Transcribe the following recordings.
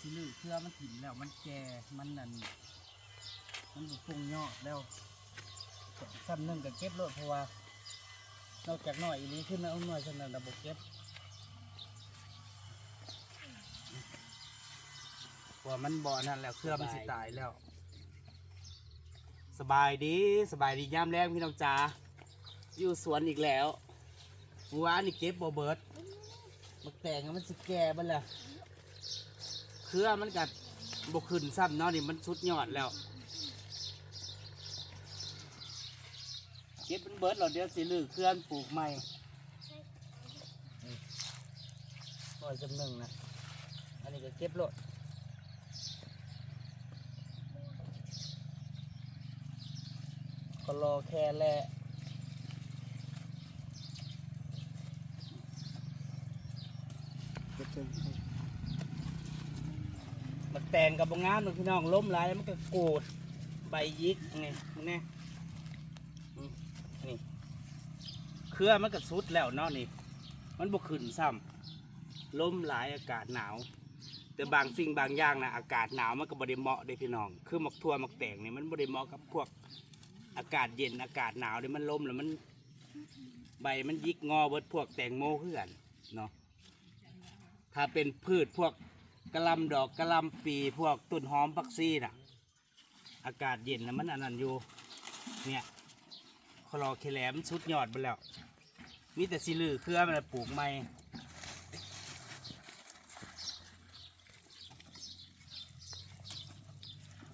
สิลือเครือมันถิ่มแล้วมันแก่มันนั่นมันบุปรุงยอดแล้วซ้ำหนึ่งก็เก็บเลยเพราะว่านอกจากน้อยอีนี้ขึ้นมาเอาหน่อยสนั่นระบบเก็บว่ามันบ่อนั่นแล้วเครื่องมันสิตายแล้ว สบายดีสบายดีย่ามแรกพี่น้องจ๋าอยู่สวนอีกแล้วเมื่อวานนี่เก็บบ่เบิดมักแต่งมันสิแก่บ้านละ เครือมันกัดบกขึ้นซ้ำเนาะนี่มันสุดยอดแล้วเก็บมันเบิร์ดเราเดี๋ยวสิลือเคลื่อนปลูกใหม่ร้อยจำหนึ่งนะ อันนี้ก็เก็บโลดก็รอแค่แหละ แตงกับบงงามพี่น้องล้มหลายแล้วมันก็โกดใบยิกไงมึงแน่นี่เครือมันก็สุดแล้วเนาะนี่ มันบกขึ้นซ้ำล้มหลายอากาศหนาว แต่บางสิ่งบางอย่างนะอากาศหนาวมันก็บริเหมาะเด้พี่น้อง คือหมักทั่วหมักแตงนี่มันบริเหมาะกับพวกอากาศเย็นอากาศหนาวเนี่ยมันล้มแล้วมัน ใบมันยิกงอเบิดพวกแตงโมเพื่อนเนาะถ้าเป็นพืชพวก กระลำดอกกระลำปีพวกต้นหอมปักซี่น่ะ อากาศเย็นแล้วมันอันนั้นอยู่ เนี่ยคลอเคแหลมนสุดยอดไปแล้ว มีแต่สิลือเครือมันปลูกใหม่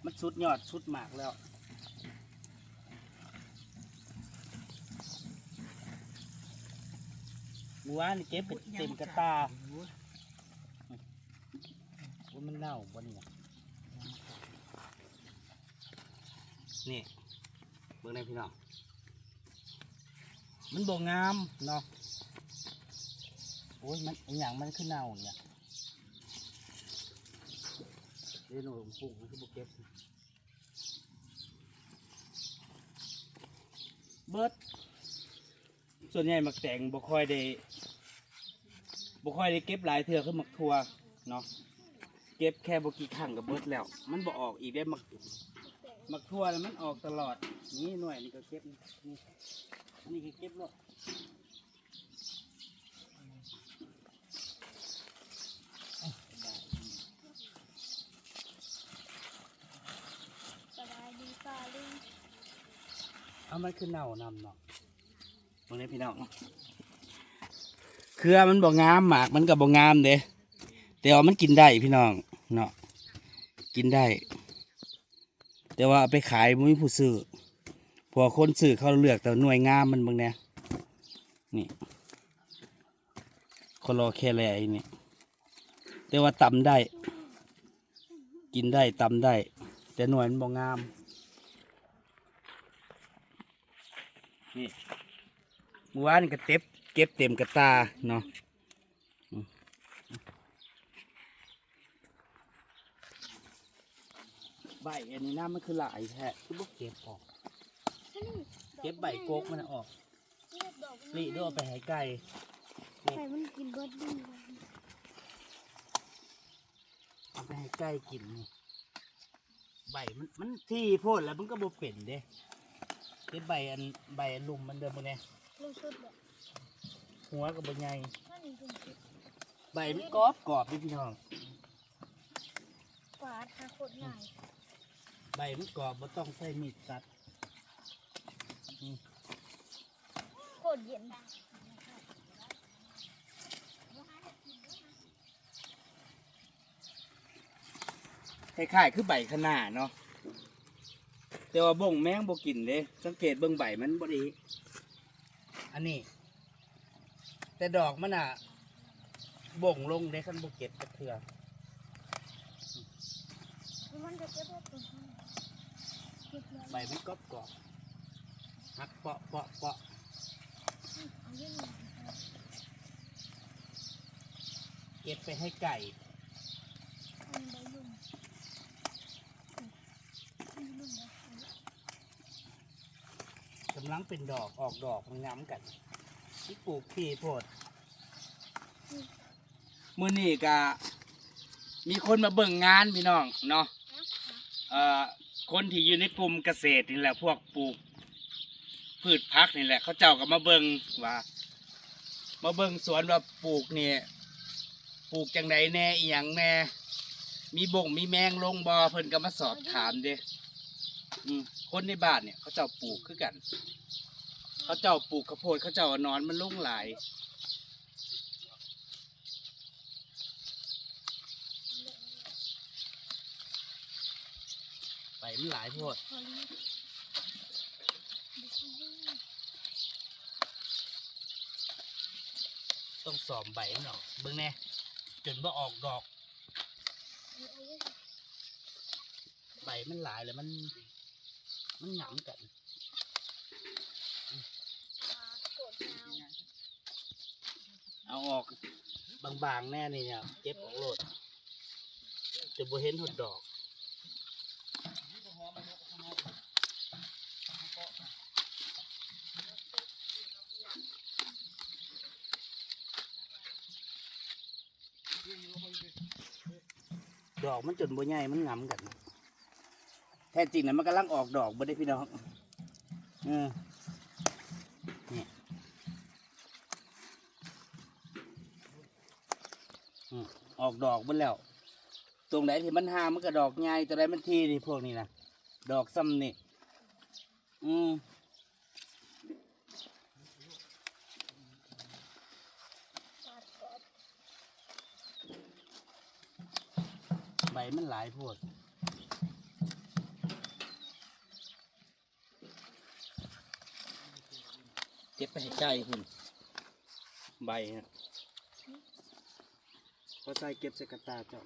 มันสุดยอดสุดมากแล้วเมื่อวนี่เก็บไปเต็มกระตา เน่าบ่เนี่ยนี่เบิ่งได้พี่น้องมันบ่งามเนาะโอ้ยมันอหย่างมันขึ้นเน่าเนี่ยเดี๋ยวหนูปลูกมันคือบ่เก็บเบิดส่วนใหญ่หมักแตงบ่ค่อยได้บ่ค่อยได้เก็บหลายเทื่อคือหมักทั่วเนาะ เก็บแค่บ่กี่ครั้งก็เบิดแล้ว มันบ่ออกอีกได้หมักหมักทั่วแล้วมันออกตลอด นี่หน่วยนี่ก็เก็บนี่อันนี่ก็เก็บแล้วสบายดีป่าลุงเอามันคือเน่านำเนาะตรงนี้พี่น้องเครือมันบ่งามหมากมันก็บ่งามเด้ แต่ว่ามันกินได้พี่น้องเนาะกินได้ แต่ว่าเอาไปขายมุ้ยผู้ซื้อพอคนซื้อเขาเลือกแต่หน่วยงามมันบางเนี่ยนี่คนรอแค่แลไอ้นี่แต่ว่าตำได้ กินได้ตำได้ แต่หน่วยมันบ่งามนี่เมื่อวานนก็เต็บเก็บเต็มกระตาเนาะอืม ใบอันนี้น้ำมันคือหลายแท้คือบุกเก็บออก เก็บใบโกกมันออกรีดด้วยเอาไปให้ไก่ไก่มันกินเบิร์ดดีเอาไปให้ไก่กินนี่ใบมันมันที่โพดแล้วมันก็บ่เป็นเด้เก็บใบอันใบอันลุมมันเดิมมาเนี่ยลูกชุดแบบหัวกับใบใหญ่นั่นนี่เป็นชุดใบมันกรอบกรอบพี่พี่น้องปาดหาโคตรง่าย ใบมันกรอบบ่ต้องใส่มีดตัดโคตรเย็นคล้ายๆคือใบขนาเนาะแต่ว่าบ่งแมงบ่กินเลยสังเกตเบิ่งใบมันบ่ดี อันนี้ แต่ดอกมันอะบ่งลงได้คันบ่เก็บกระเทือมันจะเก็บได้ตัวนี้เก็บแล้ว ใบมันกรอบกรอบหักเปาะเปาะเปาะเก็บไปให้ไก่กำลังเป็นดอกออกดอกมันงามกันที่ปลูกพี่โพดมื้อนี้ก็มีคนมาเบิ่งงานพี่น้องเนาะเอ่อ คนที่อยู่ในกลุ่มเกษตรนี่แหละพวกปลูก พืชพักนี่แหละ เขาเจ้าก็มาเบิงว่า มาเบิงสวนว่าปลูกเนี่ยปลูกจังไดแน่อีหยังแน่ มีบ่งมีแมงลงบ่เพิ่นก็มาสอบถามเด้อืมคนในบ้านเนี่ย เขาเจ้าปลูกคือกัน เขาเจ้าปลูกข้าวโพดเขาเจ้าเอานอนมันลงหลาย มันหลายโพดต้องสอมใบมันออกเบิ่งแน่จนว่าออกดอก ใบมันหลายแล้วมัน มันหยำกันเอาออกบางๆแน่นี่เนี่ยเก็บออกโลดจะบ่เห็นหดดอก ดอกมันจนบ่ใหญ่มันงำกัน แท้จริงนะมันกำลังออกดอกบ่ได้พี่น้องเออนี่ออกดอกเบนแล้ว ตรงไหนที่มันหามันก็ดอกใหญ่ตัวไหนมันทีนี่พวกนี้นะดอกซ้ำนี่อืม มันหลายโพดเก็บไปให้ใกล้คุณใบฮะพอใส่เก็บใส่กระตาเจ้า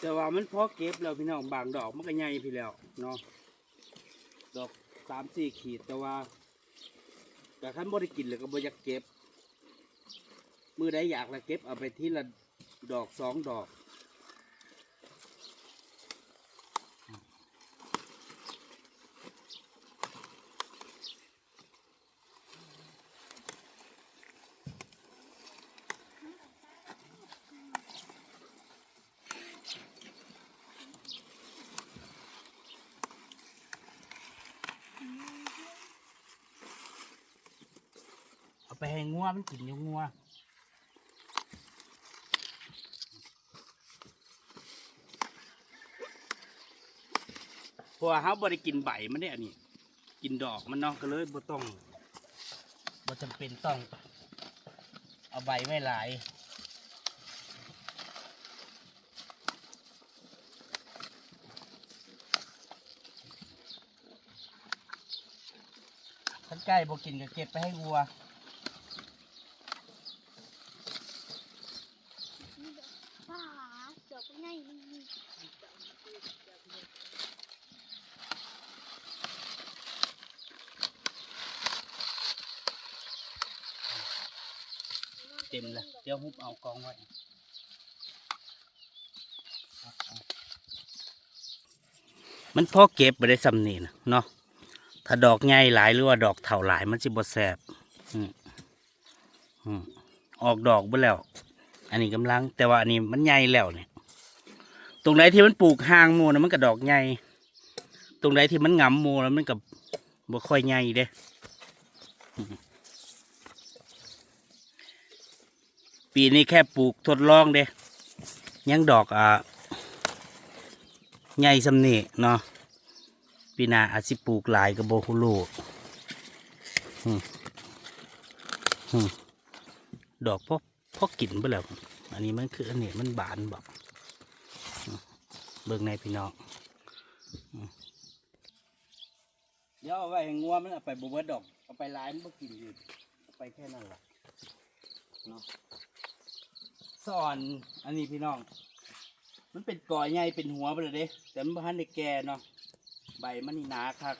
แต่ว่ามันพอเก็บแล้วพี่น้องบางดอกมันก็ใหญ่พี่แล้วเนาะดอก สามสี่ขีดแต่ว่าแต่ขั้นบริกินเลยก็บ่อยากเก็บ มือได้อยากละเก็บเอาไปที่ละดอกสองดอก ไปให้งัวมันกินอยู่งัวพราะว่าเขาบริกินใบมันเนี่ยอันนี้ กินดอกมันเนาะก็เลยบ่ต้องบ่จำเป็นต้อง เอาใบไม่หลายท่านใกล้บ่กินก็เก็บไปให้วัว ป้าจบ ง่ายนี่เต็มเลยเดี๋ยวฮุบเอากองไว้มันพอเก็บไปได้สำนีนะเนาะถ้าดอกใหญ่หลายหรือว่าดอกเถาหลายมันสิบ่แสบอืมอืมออกดอกไปแล้ว อันนี้กำลัง แต่ว่าอันนี้มันใหญ่แล้วเนี่ย ตรงไหนที่มันปลูกห่างหมูนะมันก็ดอกใหญ่ตรงไหนที่มันงำหมูแล้วมันก็บ่ค่อยใหญ่เด้ปีนี้แค่ปลูกทดลองเด้ยังดอกอ่าใหญ่สำเนีเนาะปีหน้าอาจสิปลูกหลายกับโบฮูลูอืมอืมดอกพอพอกินไปแล้ว อันนี้มันคืออันนี้มันบานบอก เบิ่งในพี่น้องเดี๋ยวเอาไว้ให้งัวมันเอาไปบวบดอก เอาไปหลายมันบ่กินอยู่เอาไปแค่นั้นแหละเนาะสอนอันนี้พี่น้อง มันเป็นก่อใหญ่เป็นหัวไปเลยเด้แต่มันบ่ทันได้แก่เนาะใบมันนี่หนาคัก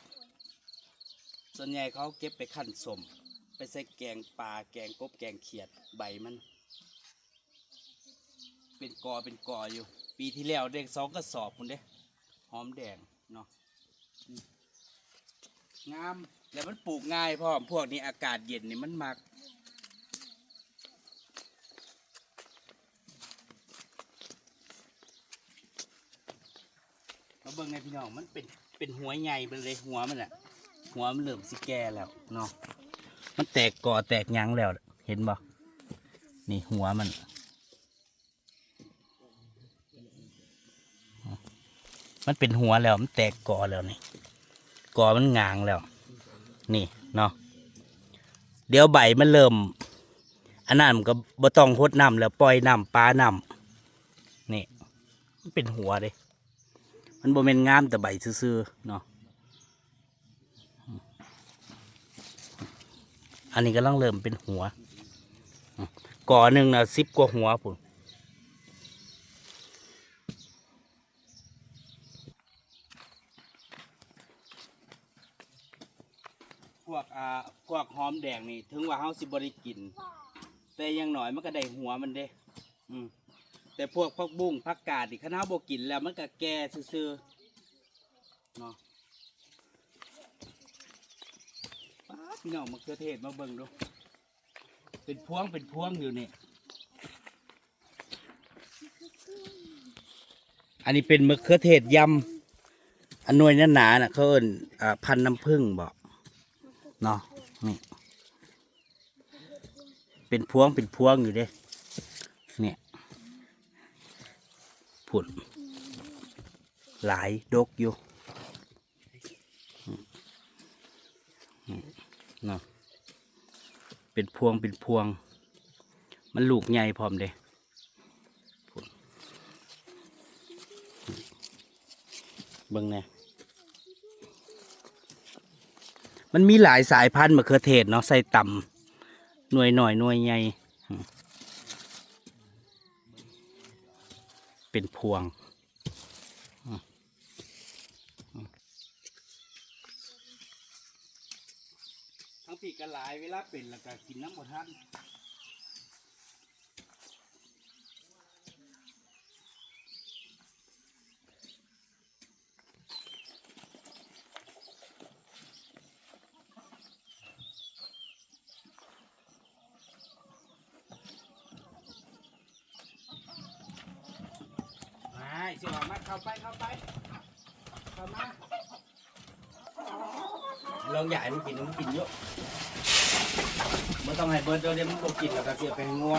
ส่วนใหญ่เขาเก็บไปขั้นสม ไปใส่แกงปลาแกงกบแกงเขียดใบมัน เป็นกอเป็นกออยู่ ปีที่แล้วเด็กสองกระสอบคุณเด้หอมแดงเนาะงามแล้วมันปลูกง่ายพร้อพวกนี้อากาศเย็นนี่มันมักมาเบิ่งในพี่น้องมันเป็นเป็นหัวใหญ่ไปเลยหัวมันอะหัวมันเริ่มสิแก่แล้วเนาะมันแตกก่อแตกยังแล้ว เห็นบ่นี่หัวมัน มันเป็นหัวแล้วมันแตกกอแล้วนี่กอมันงางแล้ว นี่เนาะเดี๋ยวใบมันเริ่มอันนั้นมันก็บ่ต้องพดน้ำแล้วปล่อยน้ำปลาน้ำนี่มันเป็นหัวเด้มันบ่แม่นงามแต่ใบซื่อๆเนาะอันนี้ก็ลังเริ่มเป็นหัวก่อหนึ่งนะสิบกว่าหัวปุ่นพวก อ่าพวกหอมแดงนี่ถึงว่าเฮาสิบ่ได้กิน แต่อยังหน่อยมันก็ได้หัวมันเด้อืมแต่พวกพักบุ้งพักกาดนี่คณะบกินแล้วมันก็แก่ซื่อๆเนาะป๊าดพี่น้องมะเขือเทศมาเบิ่งดู เป็นพวงเป็นพวงอยู่นี่ อันนี้เป็นมะเขือเทศยำอันหน่วยหนาๆน่ะเขาเอิ้นอ่าพันธุ์น้ำผึ้งบอก เนาะนี่เป็นพวงเป็นพวงอยู่เด้เนี่ยผุดหลายดกอยู่เนาะเป็นพวงเป็นพวง มันลูกใหญ่พร้อมเด้ผุดเบิ่งแหน่ มันมีหลายสายพันธุ์มะเขือเทศเนาะใส่ต่ำหน่วยหน่อยหน่วยใหญ่เป็นพวงทั้งปีกกระหลายเวลาเป็นแล้วก็กินน้ำหมดท่าน ไม่เสียมาเข้าไปเข้าไปเข้ามาลองใหญ่มันกินมันกินเยอะไม่ต้องให้เบิร์ดเดี๋ยวมันก็กินแล้วก็เสียไปงัว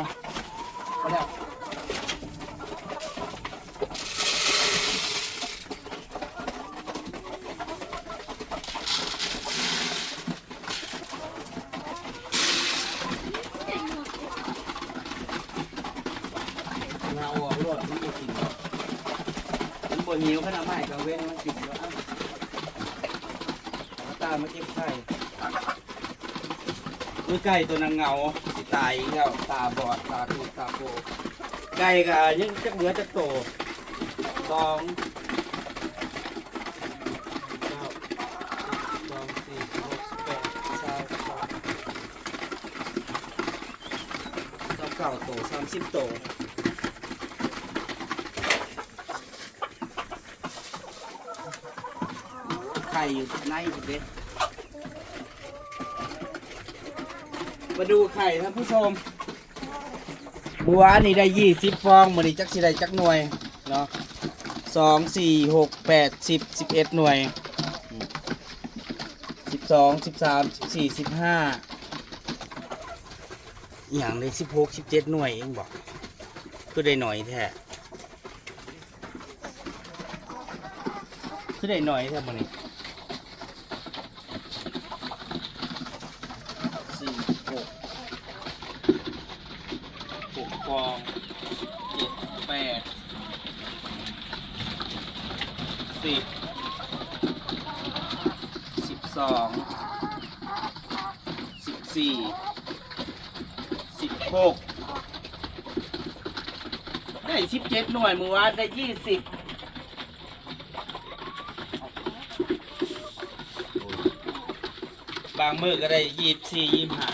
ก็แล้วเราเอารวดมันก็กิน มันบนหิวขนาดไม่ก็เว้นมันกินแล้วอะเอาตามาเก็บไข่มือไก่ตัวนางเงาสิตายอีกแล้วตาบอดตาตูตาโปไก่ก็ยังจะเหลือจะโตสองเก้าสองสี่หกสิบแปดสามสองสามเก้าโตสามสิบโต ข่อยู่ในเด็มาดูไข่ท่านผู้ชม บัวนนี้ได้ยี่สิบฟองมันนี้จักสิได้จักหน่วยเนาะสองสี่หกแปดสิบสิบเอ็ดหน่วยสิบสองสิบสามสิบสี่สิบห้าอย่างได้สิบหกสิบเจ็ดหน่วยเองบอกคือได้หน่อยแท้คือได้หน่อยแท้มันนี้ สี่หกหกฟองเจ็ดแปด สิบสิบสองสิบสี่สิบหกได้สิบเจ็ดหน่วยมือวานได้ยี่สิบบางมือก็ได้ยี่สิบสี่ยี่สิบห้า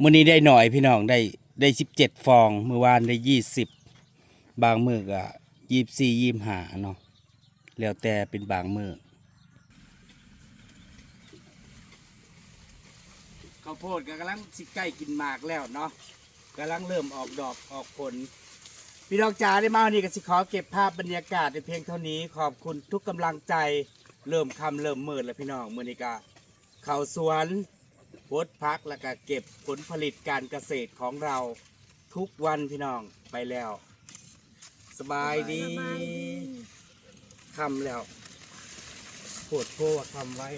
มือนี้ได้หน่อยพี่น้องได้ ได้สิบเจ็ดฟอง เมื่อวานได้ยี่สิบบางมือก็ยี่สี่ยี่หาเนาะแล้วแต่เป็นบางมือข้าวโพดก็กำลังสิใกล้กินหมากแล้วเนาะกำลังเริ่มออกดอกออกผล พี่น้องจ๋าได้มาวันนี้ก็สิขอเก็บภาพบรรยากาศในเพียงเท่านี้ขอบคุณทุกกำลังใจเริ่มคำเริ่มมืดแล้วพี่น้องมือนี้ก็เข้าสวน พดพักแล้วก็เก็บผลผลิตการเกษตรของเราทุกวันพี่น้องไปแล้ว สบายดีสบายดีคำแล้วปวดโพว่าคำไว้